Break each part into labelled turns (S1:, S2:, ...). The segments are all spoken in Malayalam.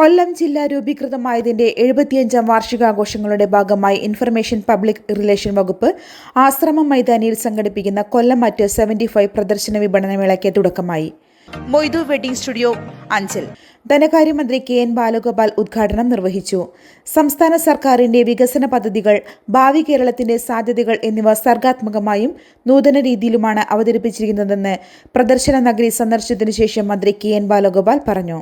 S1: കൊല്ലം ജില്ല രൂപീകൃതമായതിന്റെ എഴുപത്തിയഞ്ചാം വാർഷികാഘോഷങ്ങളുടെ ഭാഗമായി ഇൻഫർമേഷൻ പബ്ലിക് റിലേഷൻ വകുപ്പ് ആശ്രമം മൈതാനിയിൽ സംഘടിപ്പിക്കുന്ന കൊല്ലം അറ്റ് സെവന്റി ഫൈവ് പ്രദർശന വിപണനമേളയ്ക്ക് തുടക്കമായി. Moidu wedding studio Anchal. ധനകാര്യമന്ത്രി കെ എൻ ബാലഗോപാൽ ഉദ്ഘാടനം നിർവഹിച്ചു. സംസ്ഥാന സർക്കാരിന്റെ വികസന പദ്ധതികൾ ഭാവി കേരളത്തിന്റെ സാധ്യതകൾ എന്നിവ സർഗാത്മകമായും നൂതന രീതിയിലുമാണ് അവതരിപ്പിച്ചിരിക്കുന്നതെന്ന് പ്രദർശന നഗരി സന്ദർശനത്തിനു ശേഷം മന്ത്രി കെ എൻ ബാലഗോപാൽ പറഞ്ഞു.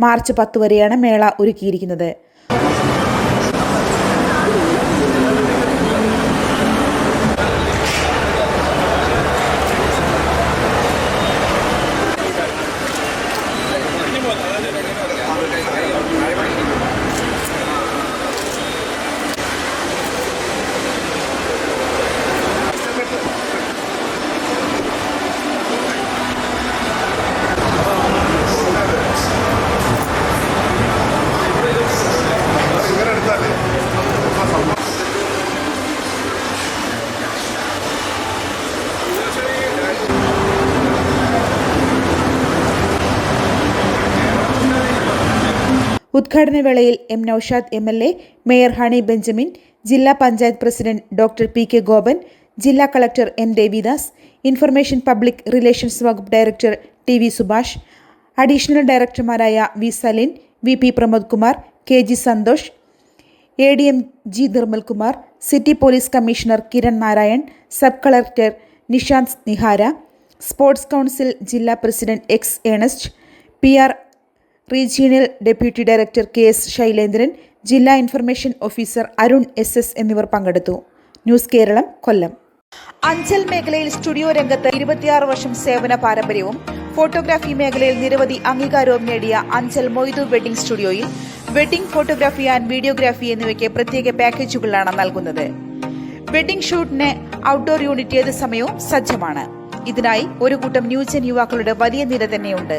S1: മാർച്ച് പത്ത് വരെയാണ് മേള ഒരുക്കിയിരിക്കുന്നത്. ഉദ്ഘാടന വേളയിൽ M Noushad M L A mayor Honey Benjamin ജില്ലാ panchayat president doctor P K Gopan ജില്ലാ collector N Devidas information public relations വകുപ്പ് director T V Subhash additional ഡയറക്ടർമാരായ V Salin V P Pramod Kumar K G Santhosh A D M G Nirmalkumar city police commissioner Kiran Narayan sub collector Nishanth Nihara sports council ജില്ലാ president X Ernest P R regional deputy director K S Shailendran ജില്ലാ information officer Arun S S എന്നിവർ പങ്കെടുത്തു. ന്യൂസ് കേരളം കൊല്ലം. അഞ്ചൽ മേഖലയിൽ സ്റ്റുഡിയോ രംഗത്ത് ഇരുപത്തിയാറ് വർഷം സേവന പാരമ്പര്യവും ഫോട്ടോഗ്രാഫി മേഖലയിൽ നിരവധി അംഗീകാരവും നേടിയ അഞ്ചൽ മൊയ്തു വെഡിംഗ് സ്റ്റുഡിയോയിൽ വെഡിംഗ് ഫോട്ടോഗ്രാഫി ആൻഡ് വീഡിയോഗ്രാഫി എന്നിവയ്ക്ക് പ്രത്യേക പാക്കേജുകളാണ് നൽകുന്നത്. വെഡിംഗ് ഷൂട്ടിന് ഔട്ട്ഡോർ യൂണിറ്റ് ഏത് സമയവും സജ്ജമാണ്. ഇതിനായി ഒരു കൂട്ടം ന്യൂജൻ യുവാക്കളുടെ വലിയ നിര തന്നെയുണ്ട്.